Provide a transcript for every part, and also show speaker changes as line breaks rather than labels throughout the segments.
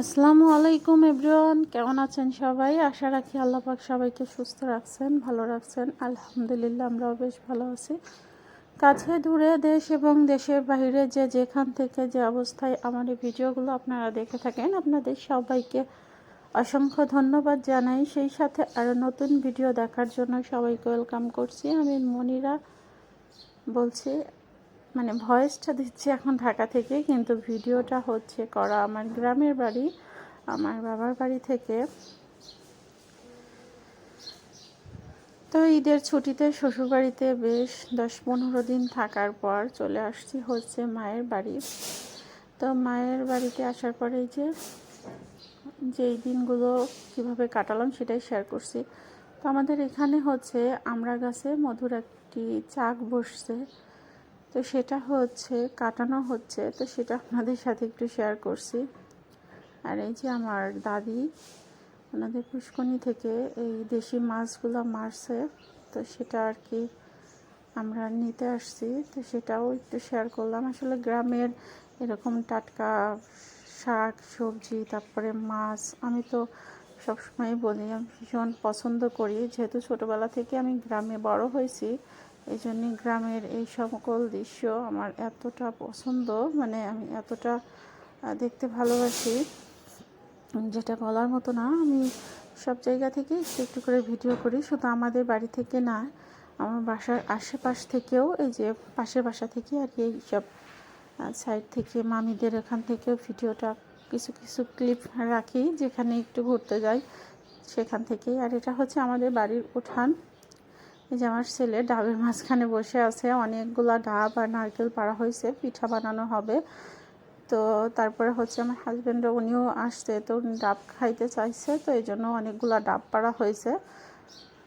আসসালামু আলাইকুম এভরিওয়ান, কেমন আছেন সবাই? আশা রাখি আল্লাহ পাক সবাইকে সুস্থ রাখছেন, ভালো রাখছেন। আলহামদুলিল্লাহ, আমরাও বেশ ভালো আছি। কাছে দূরে দেশ এবং দেশের বাইরে যে যেখান থেকে যে অবস্থায় আমার এই ভিডিওগুলো আপনারা দেখে থাকেন, আপনাদের সবাইকে অসংখ্য ধন্যবাদ জানাই। সেই সাথে আরও নতুন ভিডিও দেখার জন্য সবাইকে ওয়েলকাম করছি। আমি মনিরা বলছি মানে ভয়েসটা দিচ্ছি এখন ঢাকা থেকে, কিন্তু ভিডিওটা হচ্ছে করা আমার গ্রামের বাড়ি, আমার বাবার বাড়ি থেকে। তো ঈদের ছুটিতে শ্বশুরবাড়িতে বেশ দশ পনেরো দিন থাকার পর চলে আসছি হচ্ছে মায়ের বাড়ি। তো মায়ের বাড়িতে আসার পরে যে, যেই দিনগুলো কীভাবে কাটালাম সেটাই শেয়ার করছি। তো আমাদের এখানে হচ্ছে আমরা গাছে মধুর একটি চাক বসছে। তো সেটা হচ্ছে, কাটানো হচ্ছে, তো সেটা আপনাদের সাথে একটু শেয়ার করছি। আর এই যে আমার দাদি, ওনাদের পুষ্কনি থেকে এই দেশি মাছগুলো মারছে, তো সেটা আর কি আমরা নিতে আসছি, তো সেটাও একটু শেয়ার করলাম। আসলে গ্রামের এরকম টাটকা শাক, সবজি, তারপরে মাছ, আমি তো সবসময় বলি, আমি ভীষণ পছন্দ করি। যেহেতু ছোটোবেলা থেকে আমি গ্রামে বড় হয়েছি এই জন্যে গ্রামের এই সকল দৃশ্য আমার এতটা পছন্দ মানে আমি এতটা দেখতে ভালোবাসি। যেটা বলার মতো না, আমি সব জায়গা থেকে একটু একটু করে ভিডিও করি, শুধু আমাদের বাড়ি থেকে না, আমার বাসার আশেপাশ থেকেও, এই যে পাশের বাসা থেকে আর কি এইসব সাইড থেকে, মামিদের এখান থেকেও ভিডিওটা কিছু কিছু ক্লিপ রাখি, যেখানে একটু ঘুরতে যাই, সেখান থেকেই। আর এটা হচ্ছে আমাদের বাড়ির উঠান। এই যে আমার ছেলে ডাবের মাঝখানে বসে আছে, অনেকগুলা ডাব আর নারকেল পাড়া হয়েছে, পিঠা বানানো হবে। তো তারপরে হচ্ছে আমার হাজব্যান্ড উনিও আসছে, তো ডাব খাইতে চাইছে, তো এই জন্য অনেকগুলা ডাব পাড়া হয়েছে।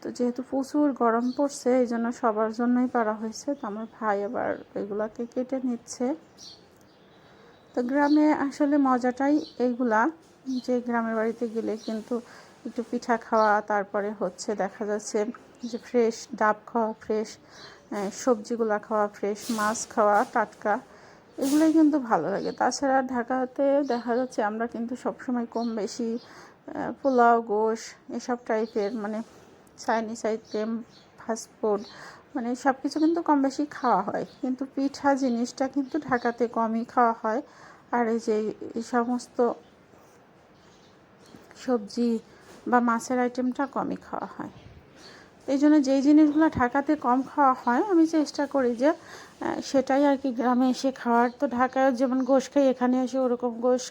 তো যেহেতু প্রচুর গরম পড়ছে, এই জন্য সবার জন্যই পাড়া হয়েছে, তো আমার ভাই আবার এগুলাকে কেটে নিচ্ছে। তো গ্রামে আসলে মজাটাই এইগুলা, যে গ্রামের বাড়িতে গেলে কিন্তু একটু পিঠা খাওয়া, তারপরে হচ্ছে দেখা যাচ্ছে যে ফ্রেশ ডাব খাওয়া ফ্রেশ সবজিগুলো খাওয়া ফ্রেশ মাছ খাওয়া, টাটকা, এগুলোই কিন্তু ভালো লাগে। তাছাড়া ঢাকাতে দেখা যাচ্ছে আমরা কিন্তু সবসময় কম বেশি পোলাও, গোশ এসব টাইপের মানে চাইনিজ আইটেম ফাস্টফুড মানে সব কিছু কিন্তু কম বেশি খাওয়া হয়। কিন্তু পিঠা জিনিসটা কিন্তু ঢাকাতে কমই খাওয়া হয়। আর এই যে এই সমস্ত সবজি বা মাছের আইটেমটা কমই খাওয়া হয়। এই জন্য যেই জিনিসগুলো ঢাকাতে কম খাওয়া হয়, আমি চেষ্টা করি যে সেটাই আর কি গ্রামে এসে খাওয়ার। তো ঢাকায় যেমন গোশ খাই, এখানে এসে ওরকম গোশ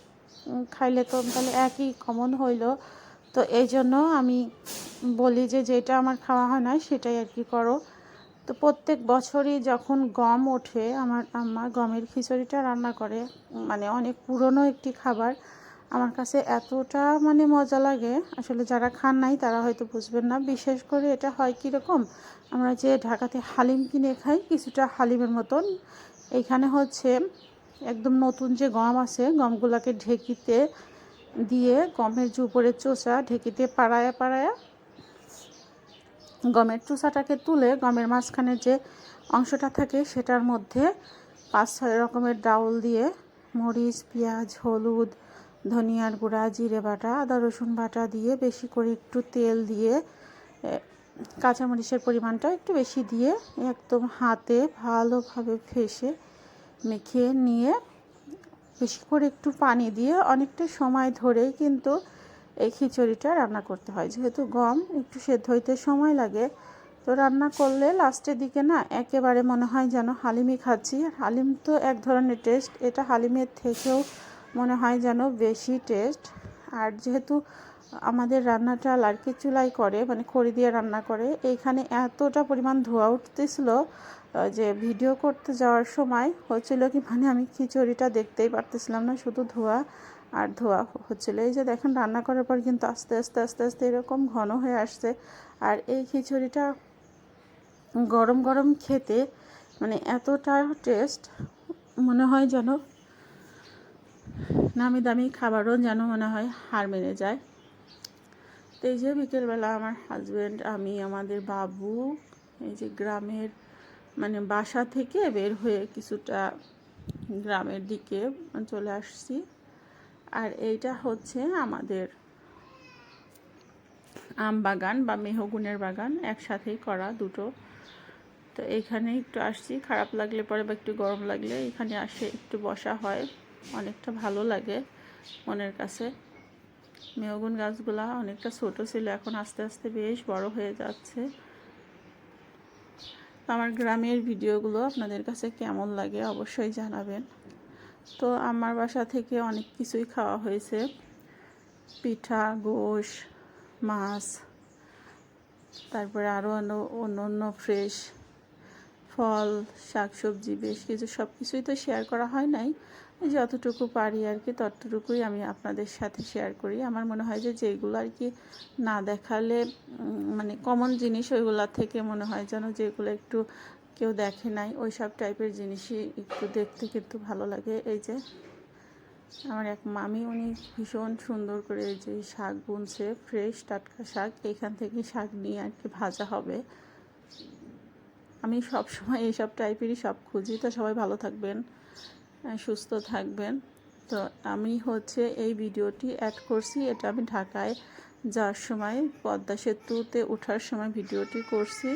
খাইলে তো তাহলে একই কমন হইল। তো এই জন্য আমি বলি যে, যেটা আমার খাওয়া হয় না, সেটাই আর কি করো। তো প্রত্যেক বছরই যখন গম ওঠে, আমার আম্মা গমের খিচুড়িটা রান্না করে মানে অনেক পুরনো একটি খাবার। আমার কাছে এতটা মানে মজা লাগে। আসলে যারা খান নাই, তারা হয়তো বুঝবেন না। বিশেষ করে এটা হয় কীরকম? আমরা যে ঢাকাতে হালিম কিনে খাই, কিছুটা হালিমের মতন। এইখানে হচ্ছে একদম নতুন যে গম আছে, গমগুলোকে ঢেকিতে দিয়ে গমের যে উপরের চোষা ঢেকিতে পাড়ায়া পাড়ায়া গমের চোষাটাকে তুলে গমের মাঝখানে যে অংশটা থাকে, সেটার মধ্যে পাঁচ ছয় রকমের ডাউল দিয়ে মরিচ, পেঁয়াজ, হলুদ ধনিয়ার গুঁড়া, জিরে বাটা, আদা রসুন বাটা দিয়ে বেশি করে একটু তেল দিয়ে কাঁচামরিচের পরিমাণটা একটু বেশি দিয়ে একদম হাতে ভালোভাবে ফেসে মেখে নিয়ে বেশি করে একটু পানি দিয়ে অনেকটা সময় ধরেই কিন্তু এই খিচুড়িটা রান্না করতে হয়। যেহেতু গম একটু সেদ্ধ হইতে সময় লাগে, তো রান্না করলে লাস্টের দিকে না একেবারে মনে হয় যেন হালিমই খাচ্ছি। হালিম তো এক ধরনের টেস্ট এটা হালিমের থেকেও মনে হয় যেন বেশি টেস্ট আর যেহেতু আমাদের রান্নাটা লার্কি চুলাই করে মানে খড়ি দিয়ে রান্না করে, এইখানে এতটা পরিমাণ ধোয়া উঠতেছিল যে ভিডিও করতে যাওয়ার সময় হচ্ছিল কি মানে আমি খিচুড়িটা দেখতেই পারতেছিলাম না, শুধু ধোয়া আর ধোয়া হচ্ছিল। এই যে দেখেন, রান্না করার পর কিন্তু আস্তে আস্তে আস্তে আস্তে এরকম ঘন হয়ে আসছে। আর এই খিচুড়িটা গরম গরম খেতে মানে এতটা টেস্ট মনে হয় যেন নামি দামি খাবারও যেন মনে হয় হার মেরে যায়। তো এই যে বিকেলবেলা আমার হাজব্যান্ড আমি, আমাদের বাবু, এই যে গ্রামের মানে বাসা থেকে বের হয়ে কিছুটা গ্রামের দিকে চলে আসছি। আর এইটা হচ্ছে আমাদের আম বাগান বা মেহগুনের বাগান, একসাথেই করা দুটো। তো এখানে একটু আসছি, খারাপ লাগলে পরে বা একটু গরম লাগলে এখানে আসে, একটু বসা হয়। অনেকটা ভালো লাগে মনের কাছে। মেহগুন গাছগুলা অনেকটা ছোট ছিল, এখন আস্তে আস্তে বেশ বড় হয়ে যাচ্ছে। আমার গ্রামের ভিডিওগুলো আপনাদের কাছে কেমন লাগে অবশ্যই জানাবেন। তো আমার বাসা থেকে অনেক কিছুই খাওয়া হয়েছে। পিঠা, গোশ, মাছ, তারপরে আরও অন্য অন্য অন্য ফ্রেশ ফল, শাকসবজি, বেশ কিছু সব কিছুই তো শেয়ার করা হয় নাই। যতটুকু পারি আর কি, ততটুকুই আমি আপনাদের সাথে শেয়ার করি। আমার মনে হয় যে যেগুলো আর কি না দেখালে মানে কমন জিনিস ওইগুলোর থেকে মনে হয় যেন যেগুলো একটু কেউ দেখে নাই ওই সব টাইপের জিনিসই একটু দেখতে কিন্তু ভালো লাগে। এই যে আমার এক মামি, উনি ভীষণ সুন্দর করে এই যে শাক বুনছে ফ্রেশ টাটকা শাক, এখান থেকে শাক নিয়ে আর কি ভাজা হবে। আমি সব সময় এইসব টাইপেরই সব খুঁজি। তো সবাই ভালো থাকবেন। সুস্থ থাকবেন। তো আমি হচ্ছে এই ভিডিওটি অ্যাড করছি। এটা আমি ঢাকায় যাওয়ার সময় পদ্মা সেতুতে ওঠার সময় ভিডিওটি করছি।